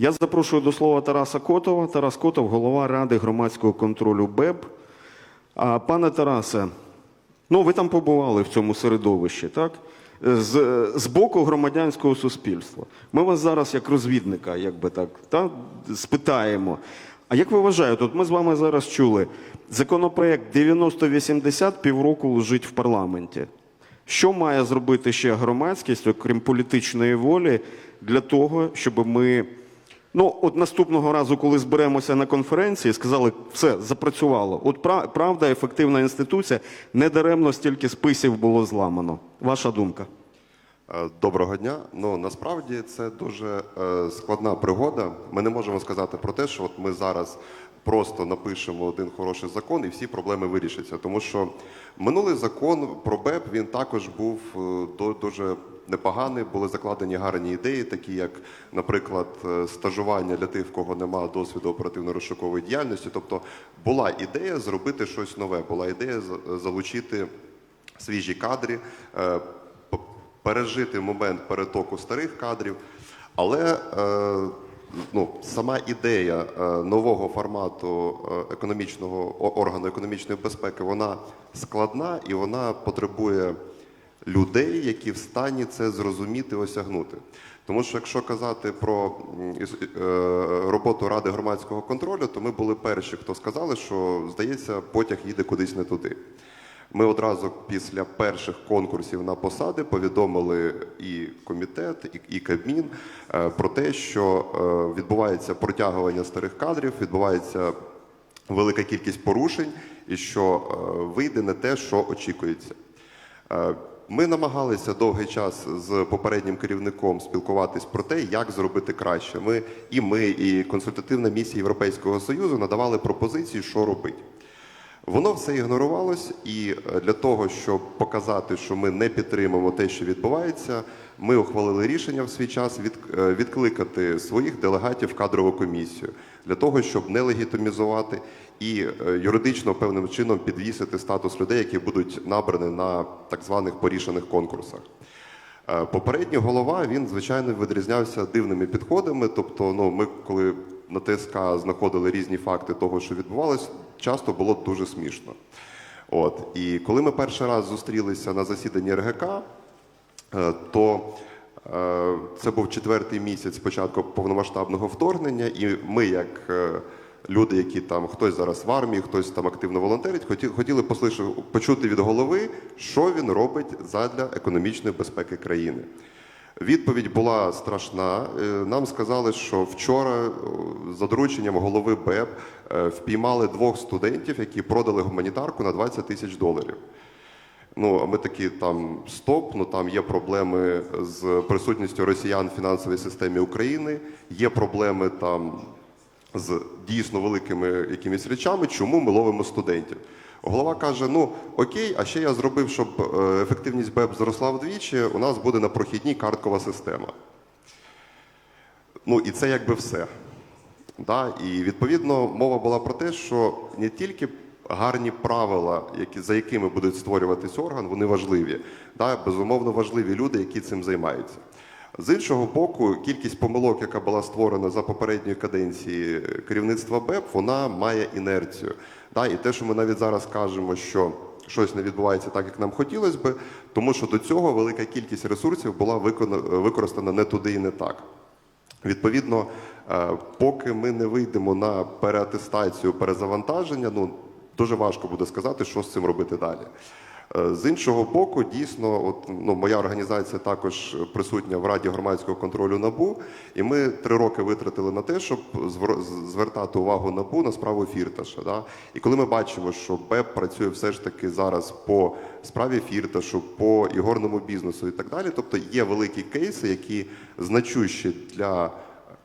Я запрошую до слова Тараса Котова. Тарас Котов, голова Ради громадського контролю БЕБ. Пане Тарасе, ну ви там побували в цьому середовищі, так? З, з боку громадянського суспільства. Ми вас зараз як розвідника, як би так, та, спитаємо. А як ви вважаєте, от ми з вами зараз чули, законопроект 9080 півроку лежить в парламенті. Що має зробити ще громадськість, окрім політичної волі, для того, щоб ми. Ну, от наступного разу, коли зберемося на конференції, сказали, все, запрацювало. От пра- правда, ефективна інституція, недаремно стільки списів було зламано. Ваша думка? Е, Доброго дня. Ну насправді це дуже е, складна пригода. Ми не можемо сказати про те, що от ми зараз просто напишемо один хороший закон і всі проблеми вирішаться. Тому що минулий закон про БЕП він також був е, дуже непоганий. Були закладені гарні ідеї, такі як, наприклад, е, стажування для тих, в кого немає досвіду оперативно-розшукової діяльності. Тобто була ідея зробити щось нове, була ідея залучити свіжі кадри. е, пережити момент перетоку старих кадрів, але е, ну, сама ідея нового формату економічного органу економічної безпеки вона складна і вона потребує людей, які в стані це зрозуміти, осягнути. Тому що якщо казати про е, роботу Ради громадського контролю, то ми були перші, хто сказали, що здається, потяг їде кудись не туди. Ми одразу після перших конкурсів на посади повідомили і комітет, і, Кабмін е, про те, що е, відбувається протягування старих кадрів, відбувається велика кількість порушень, і що вийде не те, що очікується. Ми намагалися довгий час з попереднім керівником спілкуватись про те, як зробити краще. Ми і ми, і консультативна місія Європейського союзу надавали пропозиції, що робити. Воно все ігнорувалось, і е, для того, щоб показати, що ми не підтримуємо те, що відбувається, ми ухвалили рішення в свій час е, відкликати своїх делегатів в кадрову комісію для того, щоб не легітимізувати і е, юридично певним чином підвісити статус людей, які будуть набрані на так званих порішених конкурсах. Е, Попередній голова він звичайно відрізнявся дивними підходами. Тобто, ну ми коли на ТСК знаходили різні факти того, що відбувалось, часто було дуже смішно. От і коли ми перший раз зустрілися на засіданні РГК, е, то це був четвертий місяць спочатку повномасштабного вторгнення, і ми, як люди, які там хтось зараз в армії, хтось там активно волонтерить, хоті- хотіли почути від голови, що він робить задля економічної безпеки країни. Відповідь була страшна. Е, Нам сказали, що вчора е, за дорученням голови БЕП е, впіймали двох студентів, які продали гуманітарку на 20 тисяч доларів. Ну, а ми такі там стоп. Ну там є проблеми з присутністю росіян в фінансовій системі України, є проблеми там з дійсно великими якимись речами. Чому ми ловимо студентів? Голова каже: ну окей, а ще я зробив, щоб е, ефективність БЕП зросла вдвічі. У нас буде на прохідній карткова система. Ну і це якби все. Да? І відповідно мова була про те, що не тільки гарні правила, які, за якими будуть створюватись орган, вони важливі. Да? Безумовно, важливі люди, які цим займаються. З іншого боку, кількість помилок, яка була створена за попередньої каденції керівництва БЕП, вона має інерцію. І те, що ми навіть зараз кажемо, що щось не відбувається так, як нам хотілося би, тому що до цього велика кількість ресурсів була використана не туди і не так. Відповідно, е, поки ми не вийдемо на переатестацію, перезавантаження, ну дуже важко буде сказати, що з цим робити далі. Е, З іншого боку, дійсно, от, ну, моя організація також присутня в Раді громадського контролю НАБУ, і ми три роки витратили на те, щоб звертати увагу НАБУ на справу Фірташа. Да? І коли ми бачимо, що БЕП працює все ж таки зараз по справі Фірташу, по ігорному бізнесу і так далі, тобто є великі кейси, які значущі для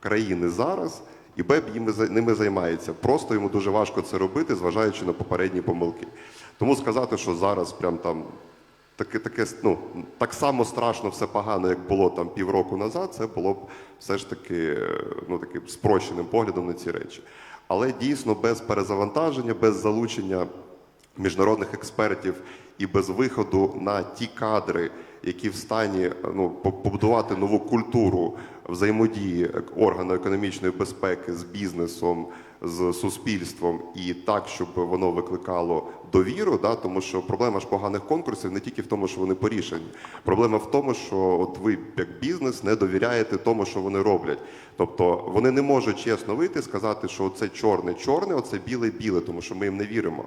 країни зараз. І їми ними займається. Просто йому дуже важко це робити, зважаючи на попередні помилки. Тому сказати, що зараз прям там таке, таке ну, так само страшно все погано, як було там півроку назад, це було б все ж таки е, ну, таким спрощеним поглядом на ці речі. Але дійсно без перезавантаження, без залучення міжнародних експертів і без виходу на ті кадри, які в стані ну, побудувати нову культуру взаємодії органу економічної безпеки з бізнесом, з суспільством і так, щоб воно викликало довіру, да, тому що проблема ж поганих конкурсів не тільки в тому, що вони порішені. Проблема в тому, що от ви як бізнес не довіряєте тому, що вони роблять. Тобто вони не можуть чесно вийти сказати, що це чорне чорне, оце біле біле, тому що ми їм не віримо.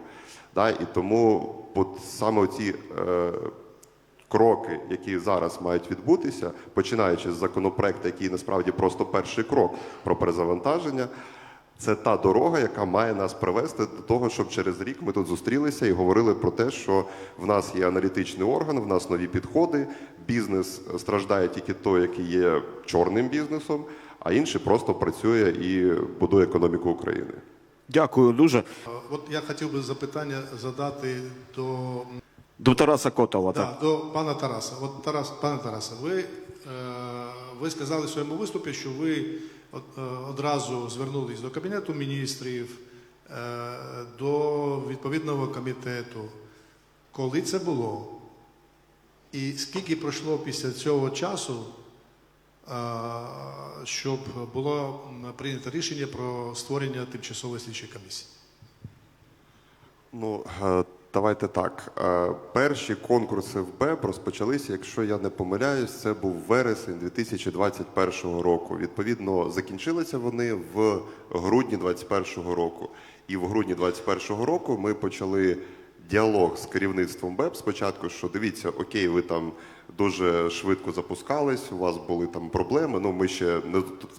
Да, і тому от саме ці е, кроки, які зараз мають відбутися, починаючи з законопроекту, який насправді просто перший крок про перезавантаження. Це та дорога, яка має нас привести до того, щоб через рік ми тут зустрілися і говорили про те, що в нас є аналітичний орган, в нас нові підходи. Бізнес страждає тільки той, який є чорним бізнесом, а інший просто працює і будує економіку України. Дякую дуже. От я хотів би запитання задати до, До Тараса Котова. Так. до пана Тараса. От Тарас, пане Тарасе, ви, е, ви сказали в своєму виступі, що ви одразу звернулись до Кабінету міністрів, е, до відповідного комітету. Коли це було? І скільки пройшло після цього часу, е, щоб було прийнято рішення про створення тимчасової слідчої комісії? Ну, е, давайте так. Е, Перші конкурси в БЕБ розпочалися, якщо я не помиляюсь, це був вересень 2021 року. Відповідно, закінчилися вони в грудні 2021 року. І в грудні 2021 року ми почали діалог з керівництвом БЕБ спочатку, що дивіться, окей, ви там дуже швидко запускались, у вас були там проблеми. Ну, ми ще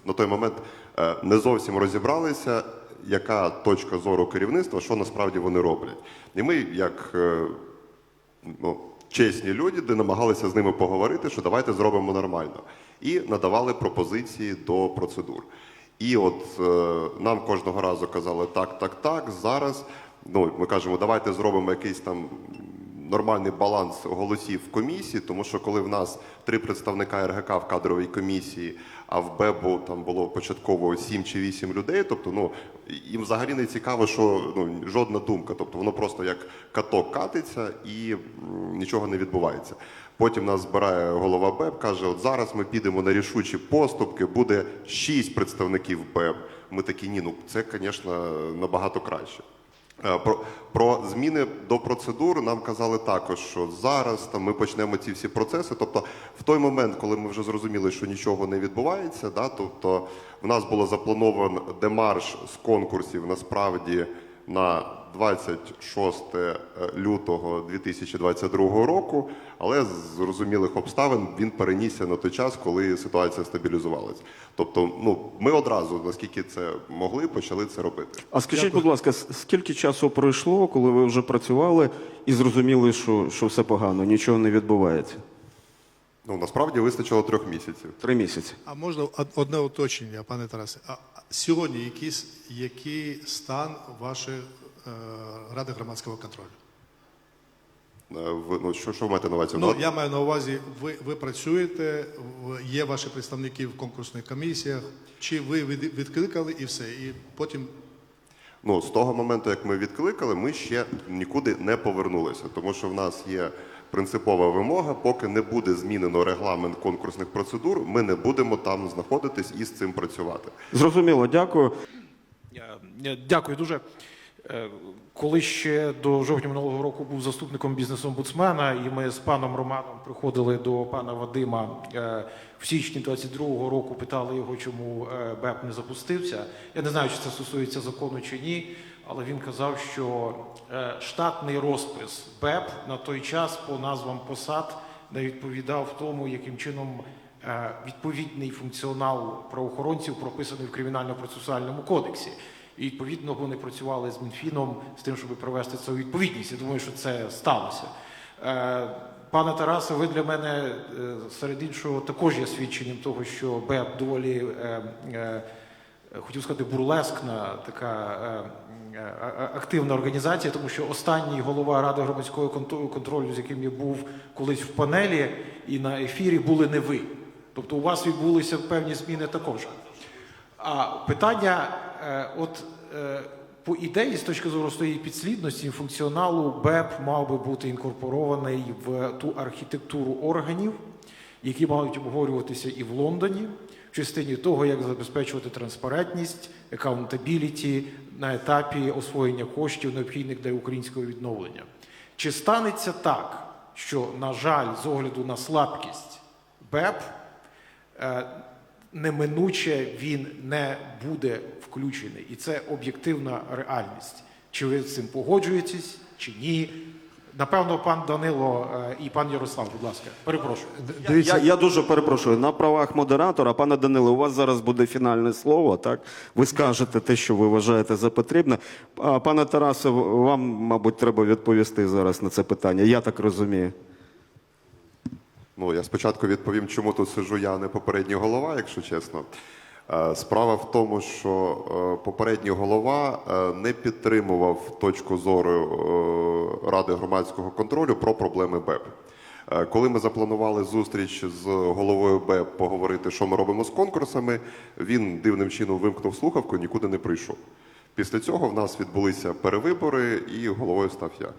на той момент е, не зовсім розібралися, яка точка зору керівництва, що насправді вони роблять. І ми, як е, ну, чесні люди, де намагалися з ними поговорити, що давайте зробимо нормально. І надавали пропозиції до процедур. І от е, нам кожного разу казали так, так, так. Зараз ну, ми кажемо, давайте зробимо якийсь там нормальний баланс голосів в комісії, тому що коли в нас три представника РГК в кадровій комісії, а в БЕБу там було початково 7 чи 8 людей, тобто ну їм взагалі не цікаво, що ну жодна думка, тобто воно просто як каток катиться і нічого не відбувається. Потім нас збирає голова БЕБ, каже: от зараз ми підемо на рішучі поступки, буде шість представників БЕБ. Ми такі, ні, ну це, звісно, набагато краще. Е, Про, про зміни до процедур нам казали також, що зараз там ми почнемо ці всі процеси. Тобто, в той момент, коли ми вже зрозуміли, що нічого не відбувається, да, тобто в нас було заплановано демарш з конкурсів насправді на 26 лютого 2022 року, але з зрозумілих обставин він перенісся на той час, коли ситуація стабілізувалась. Тобто, ну ми одразу, наскільки це могли, почали це робити. А скажіть, будь ласка, скільки часу пройшло, коли ви вже працювали і зрозуміли, що, що все погано, нічого не відбувається? Ну насправді вистачило трьох місяців. Три місяці. А можна од- одне уточнення, пане Тарасе? А сьогодні якийсь, який стан вашої е, ради громадського контролю? Е, ви- Ну, що, що ви маєте на увазі? Ну я маю на увазі, ви, ви працюєте, в- є ваші представники в конкурсних комісіях, чи ви від- відкликали і все, і потім Ну, з того моменту, як ми відкликали, ми ще нікуди не повернулися, тому що в нас є принципова вимога, поки не буде змінено регламент конкурсних процедур, ми не будемо там знаходитись і з цим працювати. Зрозуміло, дякую. Дякую дуже. Е, Коли ще до жовтня минулого року був заступником бізнес-омбудсмена, і ми з паном Романом приходили до пана Вадима е, в січні 22-го року, питали його, чому е, БЕП не запустився. Я не знаю, чи це стосується закону чи ні, але він казав, що е, штатний розпис БЕП на той час по назвам посад не відповідав тому, яким чином е, відповідний функціонал правоохоронців прописаний в кримінально-процесуальному кодексі. І відповідно вони працювали з Мінфіном з тим, щоб привести це у відповідність. Я думаю, що це сталося. Е, Пане Тарасе, ви для мене серед іншого також є свідченням того, що БЕП доволі хотів сказати бурлескна така е, е, активна організація, тому що останній голова ради громадського контролю, з яким я був колись в панелі і на ефірі, були не ви. Тобто у вас відбулися певні зміни також. А питання, е, от е, по ідеї, з точки зору своєї підслідності функціоналу, БЕП мав би бути інкорпорований в ту архітектуру органів, які мають обговорюватися і в Лондоні, в частині того, як забезпечувати транспарентність, аккаунтабіліті на етапі освоєння коштів, необхідних для українського відновлення. Чи станеться так, що, на жаль, з огляду на слабкість БЕП, е, неминуче він не буде включений. І це об'єктивна реальність. Чи ви з цим погоджуєтесь, чи ні? Напевно, пан Данило е, і пан Ярослав, будь ласка, перепрошую. Я, я дуже перепрошую. На правах модератора, пане Данило, у вас зараз буде фінальне слово. Так, ви скажете те, що ви вважаєте за потрібне. А, пане Тарасе, вам, мабуть, треба відповісти зараз на це питання. Я так розумію. Ну, я спочатку відповім, чому тут сиджу я, а не попередній голова, якщо чесно. Е, Справа в тому, що е, попередній голова е, не підтримував точку зору Ради громадського контролю про проблеми БЕП. Коли ми запланували зустріч з головою БЕП поговорити, що ми робимо з конкурсами, він дивним чином вимкнув слухавку нікуди не прийшов. Після цього в нас відбулися перевибори, і головою став я.